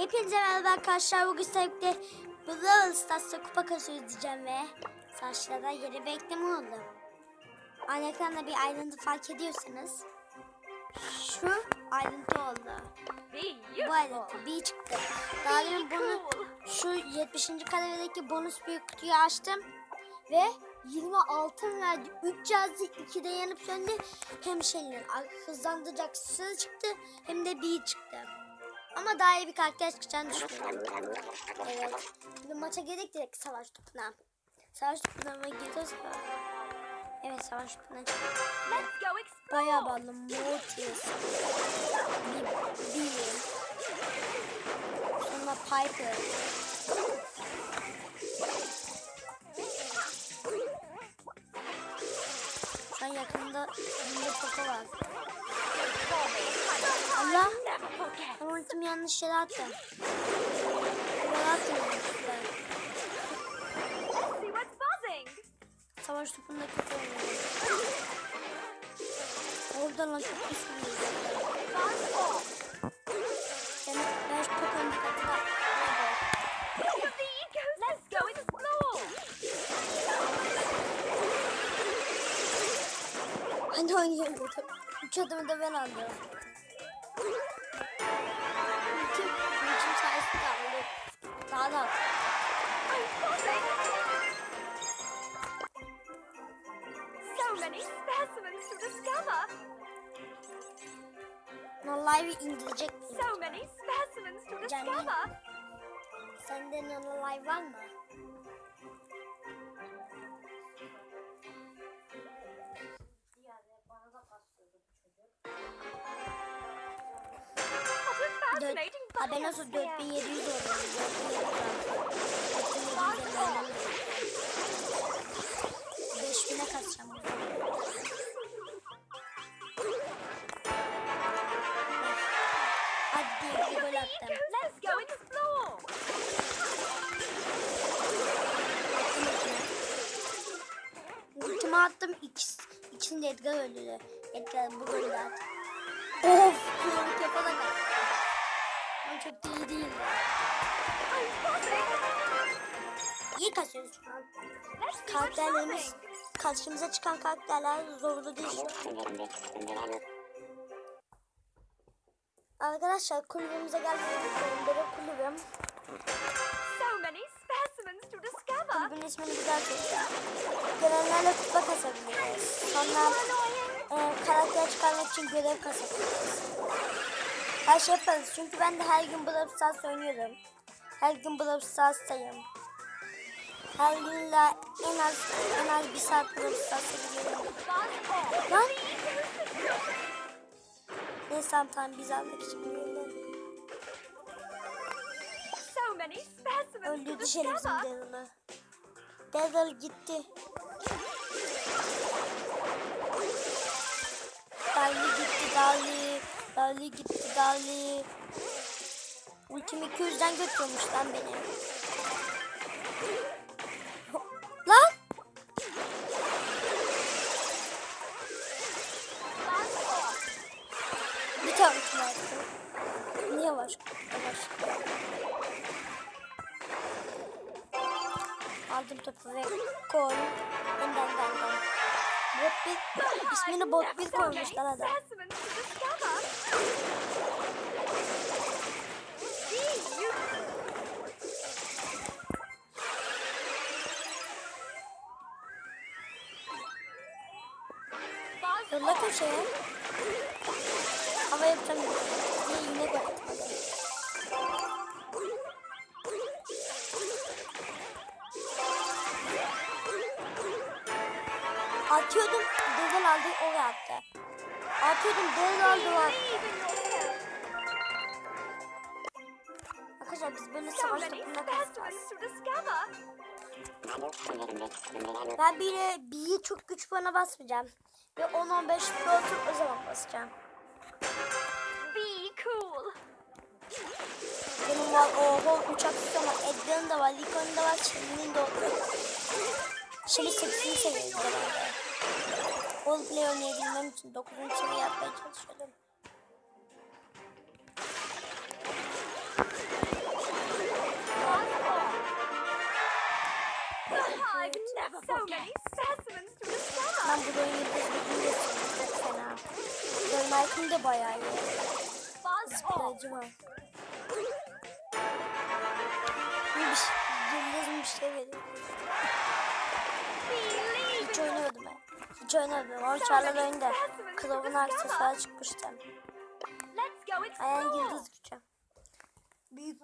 Hepinize merhaba arkadaşlar. Bugün sevgili Brawl Stars'ta kupa kasıyoruz diyeceğim ve saçlara yeri bekleme oldu. Aynı ekranda bir ayrıntı fark ediyorsanız şu ayrıntı oldu. Bu ayrıntı bir çıktı. Daha demin bunu şu 70. kademedeki bonus büyük kutuyu açtım ve 20 altın verdi. 3 cihazı 2'de yanıp söndü. Hem şeylerin hızlandırıcısı çıktı hem de bir çıktı. Ama daha iyi bir karakter çıkacağını düşünüyorum. Evet. Şimdi maça gerek direkt savaş topuna. Savaş topuna mı gidiyoruz? Evet savaş topuna. Bayağı bağlı. Mortis. Bir. Sonra Piper. Şu an yakında önünde Poco var. Ben ultimi yanlış yere attım. Duvara attım yanlışlıkla. Savaş topunda kötü oynuyorum. Oradan lan çok pis. Buzz off. Ben, şu Poco'nun dikkatine. Hani oynayalım dedim. Üç adımı da ben aldım. Buzzing. So many specimens to discover. Nonlive'ı indirecek? So many specimens to discover. Sende Nonlive var mı? Dört, ha ben nasıl biosphere. 4700 oldum? İkisi, ikisini de Edgar öldürdü. Edgar bu de attı. Of! Kıyılık yapana kadar. Ama çok da iyi buzzing. İyi kasıyoruz şu an. Karakterlerimiz, karşımıza çıkan karakterler zorlu değil. Arkadaşlar kulübümüze gelmeyi unutmayın. Benim kulübüm. Discover. Kulübün ismini bir daha söyleyeceğim. Gelenlerle kupa kasabiliriz. Sonra e, karakter çıkarmak için görev kasabiliriz. Her şey yaparız. Çünkü ben de her gün Brawl Stars oynuyorum. Her gün Brawl Stars'tayım. Her gün de en az en az bir saat Brawl Stars'a gidiyorum. Lan! Neyse tamam tamam biz aldık şimdi. Öldürdü şerefsiz discover. Daryl gitti. Darly gitti Darly. Darly gitti Darly. Ultim 200'den götürmüş lan beni. Aldım topu ve gol. Önden geldim. Bot bir, ismini bot bir koymuşlar adam. Yolla köşeye. Hava yapacağım diye yine gol Atıyordum, Dırıl aldı, oraya attı. Atıyordum, Dırıl aldı, o attı. Arkadaşlar biz böyle savaş topunda discover. Ben biri, biri çok güç bana basmayacağım. Ve 10-15 oturup o zaman basacağım. Be cool. Benim var oho uçak tutamam. Edgar'ın da var, Rico'nun da var, Shelly'nin de oldu. Shelly 8. seviyede play oynayabilmem için 9. seviye yapmaya çalışıyordum. Ben bu oyunu bir de çok fena. Benim bayağı iyi. Sıkılacı var. Bir şey, yıldız bir şey, şey veriyor. Hiç oyunu hiç oynamadım. Ama Charlotte oyunda. Kılavun aksesuarı çıkmıştı. Ayağın yıldız gücü. Büyük.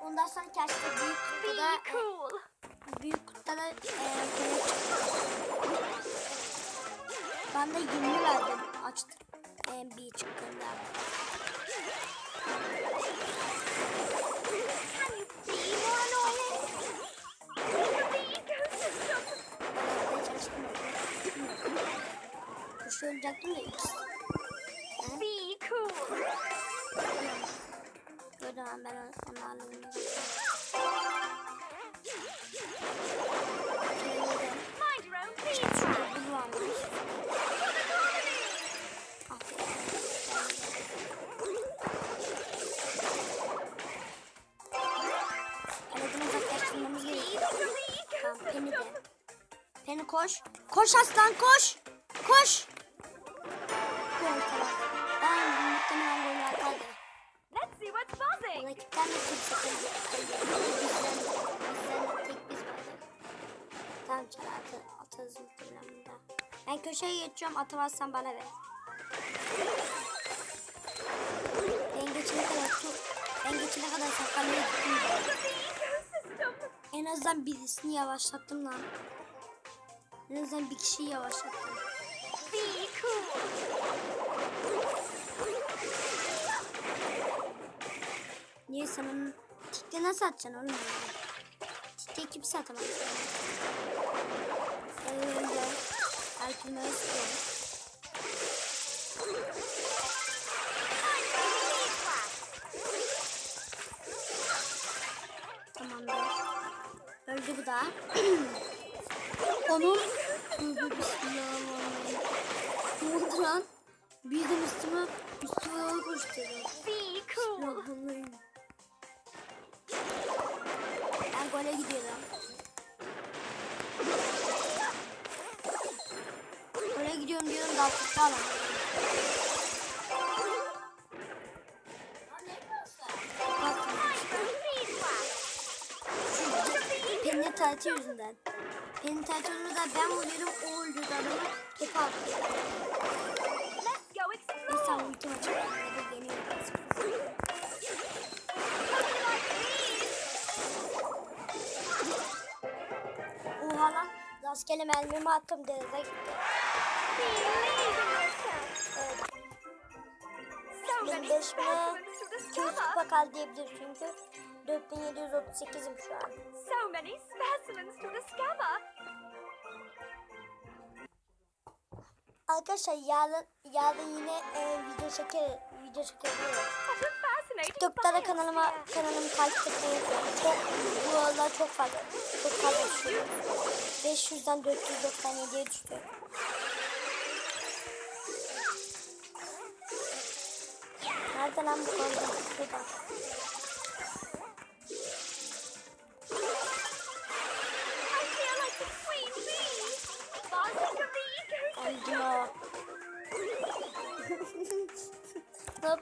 Ondan sonra gerçekten büyük kutuda e, cool. büyük kutuda da e. Ben de 20 verdim açtım. En bir çıktığında. Your own business. Şurada buz varmış. Ah be. Kaleden uzaklaştırmamız gerekiyor. Tamam, Penny de. Penny koş. Koş aslan koş. Koş. Ben. Let's see what's buzzing. Ben köşeye geçiyorum atamazsan bana ver. Ben geçene kadar tut. Ben geçene kadar sakallıya gittim. En azından birisini yavaşlattım lan. En azından bir kişiyi yavaşlattım. Be cool. Niye sen onu tikte nasıl atacaksın oğlum? Tikte kimse atamaz. Öyle. Herkülme istiyorum. Tamamdır. Öldü bu da. Onun Birden üstüme üstüme doğru koştu. Be cool. Ben gole gidiyorum. Gole gidiyorum diyorum. Bak, şu Penin tatil yüzünden. Penin tatil yüzünden ben vuruyorum o öldürdü adamı topu attı. Oha lan. Rastgele mermimi attım denize gitti. Evet. So many Benim 5000'e specimens to 200 discover. kupa kaldı diyebilir çünkü. 4738'im şu an. So many specimens to discover. Arkadaşlar yarın, yarın yine e, video çeker, video çekebilirim. TikTok'ta da kanalıma kanalımı takip etmeyi. Çok bu aralar çok fazla çok fazla düşüyor. 500'den 497'ye düştü. Nerede lan bu kolda? Burada.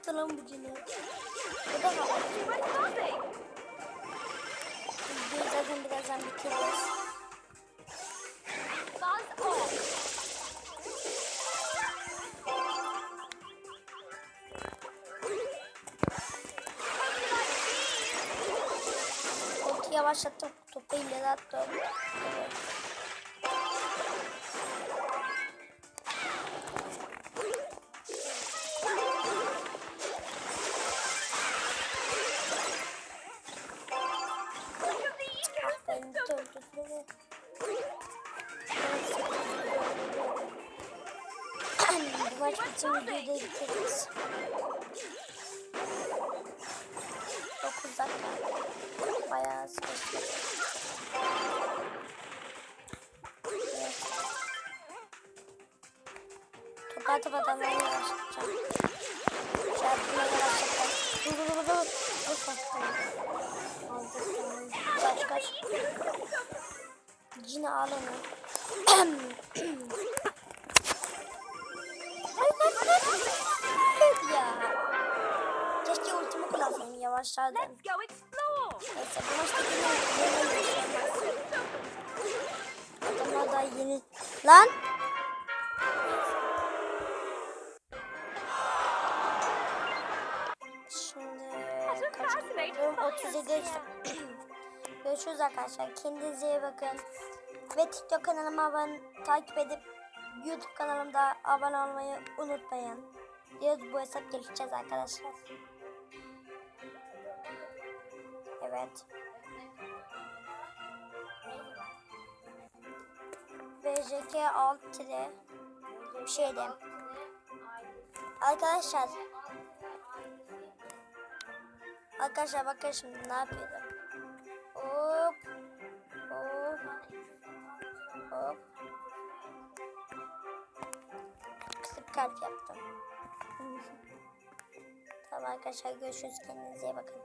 Yaptı lan bu cini? Bu da var. Videoyu zaten birazdan bitiririz. Yavaşlattım. Topu ileri attım. Evet. Bütün videoyu da bitiririz. 9 dakika. Bayağı sıkıştı. Evet. Topa adamları yavaşlatacağım. Şartına yavaşlatacağım. Dur dur dur dur. Kaç Aldık. Kaç kaç. Cini al yavaşlardım. Let's go explore. Neyse bu maçta yine şey olmaz. Adamlar daha yeni. Lan! Şimdi kaç durum 37 Görüşürüz arkadaşlar. Kendinize iyi bakın. Ve TikTok kanalıma abone, takip edip YouTube kanalımda abone olmayı unutmayın. Diyoruz bu hesap gelişeceğiz arkadaşlar. Evet. BJK alt tire bir şeydi. Arkadaşlar Arkadaşlar bakın şimdi ne yapıyorum. Hop. Hop. Hop. Kısık kalp yaptım. tamam arkadaşlar görüşürüz. Kendinize iyi bakın.